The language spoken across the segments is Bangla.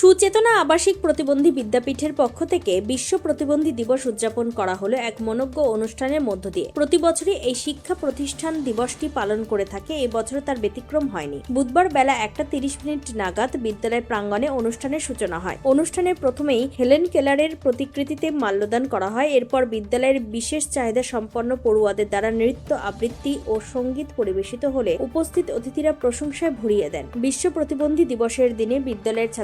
সুচেতনা আবাসিক প্রতিবন্ধী বিদ্যাপীঠের পক্ষ থেকে বিশ্ব প্রতিবন্ধী দিবস উদযাপন করা হলো এক মনজ্ঞ অনুষ্ঠানের মধ্য দিয়ে। প্রতি বছরই এই শিক্ষা প্রতিষ্ঠান দিবসটি পালন করে থাকে। এই বছর তার ব্যতিক্রম হয়নি। বুধবার বেলা একটা তিরিশ মিনিট নাগাদ বিদ্যালয়ের প্রাঙ্গণে অনুষ্ঠানের সূচনা হয়। অনুষ্ঠানের প্রথমেই হেলেন কেলারের প্রতিকৃতিতে মাল্যদান করা হয়। এরপর বিদ্যালয়ের বিশেষ চাহিদা সম্পন্ন পড়ুয়াদের দ্বারা নৃত্য, আবৃত্তি ও সংগীত পরিবেশিত হলে উপস্থিত অতিথিরা প্রশংসায় ভরিয়ে দেন। বিশ্ব প্রতিবন্ধী দিবসের দিনে বিদ্যালয়ের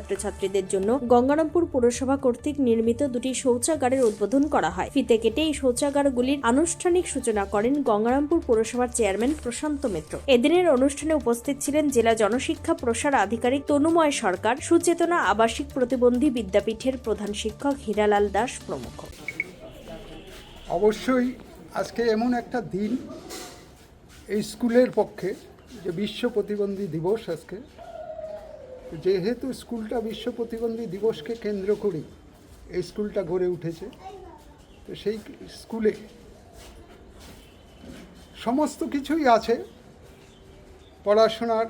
ছাত্রছাত্রীদের জন্য গঙ্গারামপুর পুরসভা কর্তৃক নির্মিত দুটি শৌচাগারের উদ্বোধন করা হয়। ফিতে কেটে এই শৌচাগারগুলির আনুষ্ঠানিক সূচনা করেন গঙ্গারামপুর পুরসভার চেয়ারম্যান প্রশান্ত মিত্র। এদিনের অনুষ্ঠানে উপস্থিত ছিলেন জেলা জনশিক্ষা প্রসার আধিকারিক তনুময় সরকার, সুচেতনা আবাসিক প্রতিবন্ধী বিদ্যাপীঠের প্রধান শিক্ষক হীরালাল দাস প্রমুখ। অবশ্যই আজকে এমন একটা দিন এই স্কুলের পক্ষে যে বিশ্ব প্রতিবন্ধী দিবস আজকে। যেহেতু স্কুলটা বিশ্ব প্রতিবন্ধী দিবসকে কেন্দ্র করেই এই স্কুলটা গড়ে উঠেছে, তো সেই স্কুলে সমস্ত কিছুই আছে, পড়াশোনার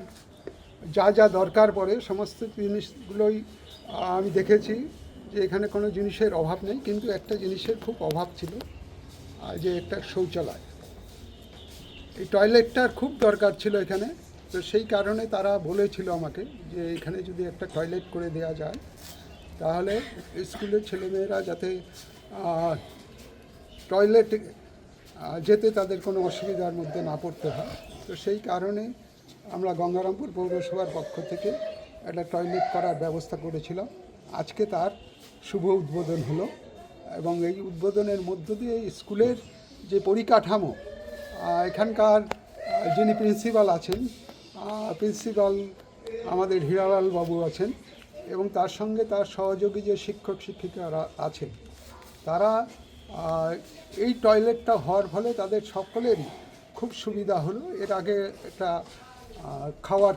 যা যা দরকার পড়ে, সমস্ত জিনিসগুলোই আমি দেখেছি যে এখানে কোনো জিনিসের অভাব নেই, কিন্তু একটা জিনিসের খুব অভাব ছিল যে একটা শৌচালয়। এই টয়লেটটার খুব দরকার ছিল এখানে তো সেই কারণে তারা বলেছিল আমাকে যে এখানে যদি একটা টয়লেট করে দেওয়া যায়, তাহলে স্কুলের ছেলেমেয়েরা যাতে টয়লেটে যেতে তাদের কোনো অসুবিধার মধ্যে না পড়তে হয়। তো সেই কারণে আমরা গঙ্গারামপুর পৌরসভার পক্ষ থেকে একটা টয়লেট করার ব্যবস্থা করেছিলাম। আজকে তার শুভ উদ্বোধন হলো এবং এই উদ্বোধনের মধ্য দিয়ে স্কুলের যে পরিকাঠামো এখানকার যিনি প্রিন্সিপাল আছেন প্রিন্সিপাল আমাদের হীরালাল বাবু আছেন এবং তার সঙ্গে তার সহযোগী যে শিক্ষক শিক্ষিকারা আছেন, তারা এই টয়লেটটা হওয়ার ফলে তাদের সকলেরই খুব সুবিধা হলো। এর আগে একটা খাওয়ার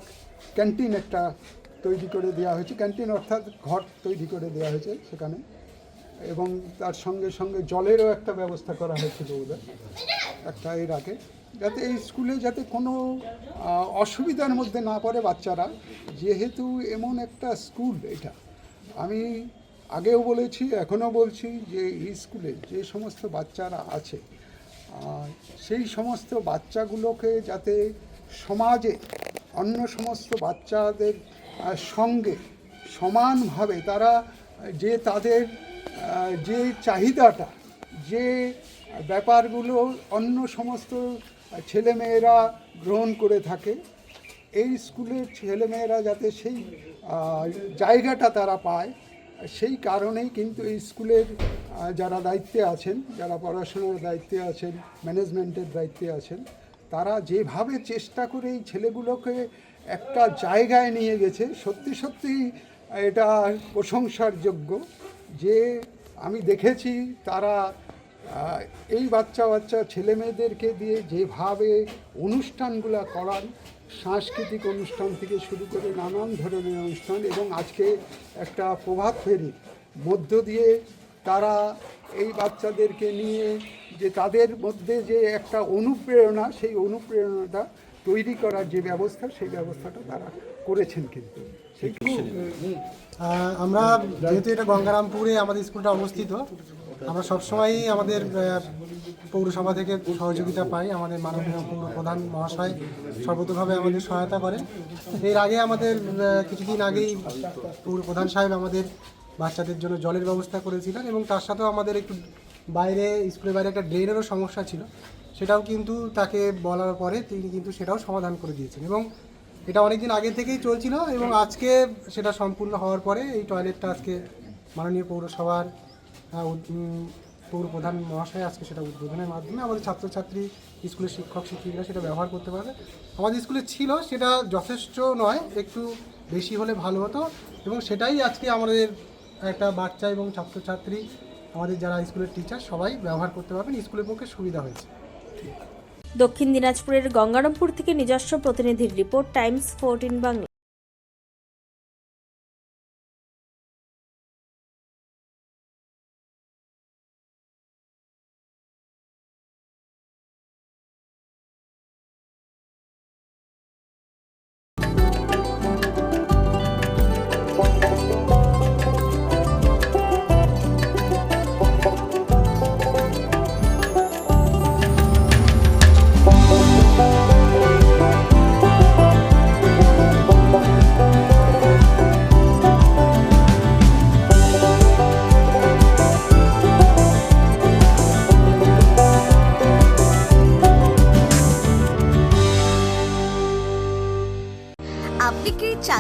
ক্যান্টিন একটা তৈরি করে দেওয়া হয়েছে। ক্যান্টিন অর্থাৎ ঘর তৈরি করে দেওয়া হয়েছে সেখানে। এবং তার সঙ্গে সঙ্গে জলেরও একটা ব্যবস্থা করা হয়েছিল ওদের, একটা এর আগে। যাতে এই স্কুলে যাতে কোনো অসুবিধার মধ্যে না পড়ে বাচ্চারা, যেহেতু এমন একটা স্কুল এটা। আমি আগেও বলেছি, এখনও বলছি যে এই স্কুলে যে সমস্ত বাচ্চারা আছে সেই সমস্ত বাচ্চাগুলোকে যাতে সমাজে, অন্য সমস্ত বাচ্চাদের সঙ্গে সমানভাবে তারা, যে তাদের যে চাহিদাটা, যে ব্যাপারগুলো অন্য সমস্ত ছেলেমেয়েরা গ্রহণ করে থাকে। এই স্কুলের ছেলেমেয়েরা যাতে সেই জায়গাটা তারা পায়, সেই কারণেই কিন্তু এই স্কুলের যারা দায়িত্বে আছেন, যারা পড়াশোনার দায়িত্বে আছেন, ম্যানেজমেন্টের দায়িত্বে আছেন, তারা যেভাবে চেষ্টা করে এই ছেলেগুলোকে একটা জায়গায় নিয়ে গেছে, সত্যি সত্যি এটা প্রশংসার যোগ্য যে আমি দেখেছি তারা এই বাচ্চা বাচ্চা ছেলে মেয়েদেরকে দিয়ে যেভাবে অনুষ্ঠানগুলো করান, সাংস্কৃতিক অনুষ্ঠান থেকে শুরু করে নানান ধরনের অনুষ্ঠান এবং আজকে একটা প্রভাত ফেরি, মধ্য দিয়ে তারা এই বাচ্চাদেরকে নিয়ে যে তাদের মধ্যে যে একটা অনুপ্রেরণা, সেই অনুপ্রেরণাটা তৈরি করার যে ব্যবস্থা, সেই ব্যবস্থাটা তারা করেছেন কিন্তু। আমরা যেহেতু এটা গঙ্গারামপুরে আমাদের স্কুলটা অবস্থিত আমরা সবসময়ই আমাদের পৌরসভা থেকে সহযোগিতা পাই, আমাদের মাননীয় পৌর প্রধান মহাশয় সর্বতভাবে আমাদের সহায়তা করেন এর আগে আমাদের কিছুদিন আগেই পৌর প্রধান সাহেব আমাদের বাচ্চাদের জন্য জলের ব্যবস্থা করেছিলেন এবং তার সাথেও আমাদের একটু বাইরে, স্কুলের বাইরে একটা ড্রেনেরও সমস্যা ছিল। সেটাও কিন্তু তাকে বলার পরে তিনি কিন্তু সেটাও সমাধান করে দিয়েছেন এবং এটা অনেক দিন আগে থেকেই চলছিল এবং আজকে সেটা সম্পূর্ণ হওয়ার পরে এই টয়লেটটা আজকে মাননীয় পৌরসভার পৌর প্রধান মহাশয় আজকে সেটা উদ্বোধনের মাধ্যমে আমাদের ছাত্রছাত্রী, স্কুলের শিক্ষক, শিক্ষিকারা সেটা ব্যবহার করতে পারবে। আমাদের স্কুলে ছিল, সেটা যথেষ্ট নয়, একটু বেশি হলে ভালো হতো এবং সেটাই আজকে আমাদের একটা বাচ্চা এবং ছাত্রছাত্রী, আমাদের যারা স্কুলের টিচার সবাই ব্যবহার করতে পারবেন। স্কুলের পক্ষে সুবিধা হয়েছে। দক্ষিণ দিনাজপুরের গঙ্গারামপুর থেকে নিজস্ব প্রতিনিধির রিপোর্ট, টাইমস ফোরটিন বাংলা।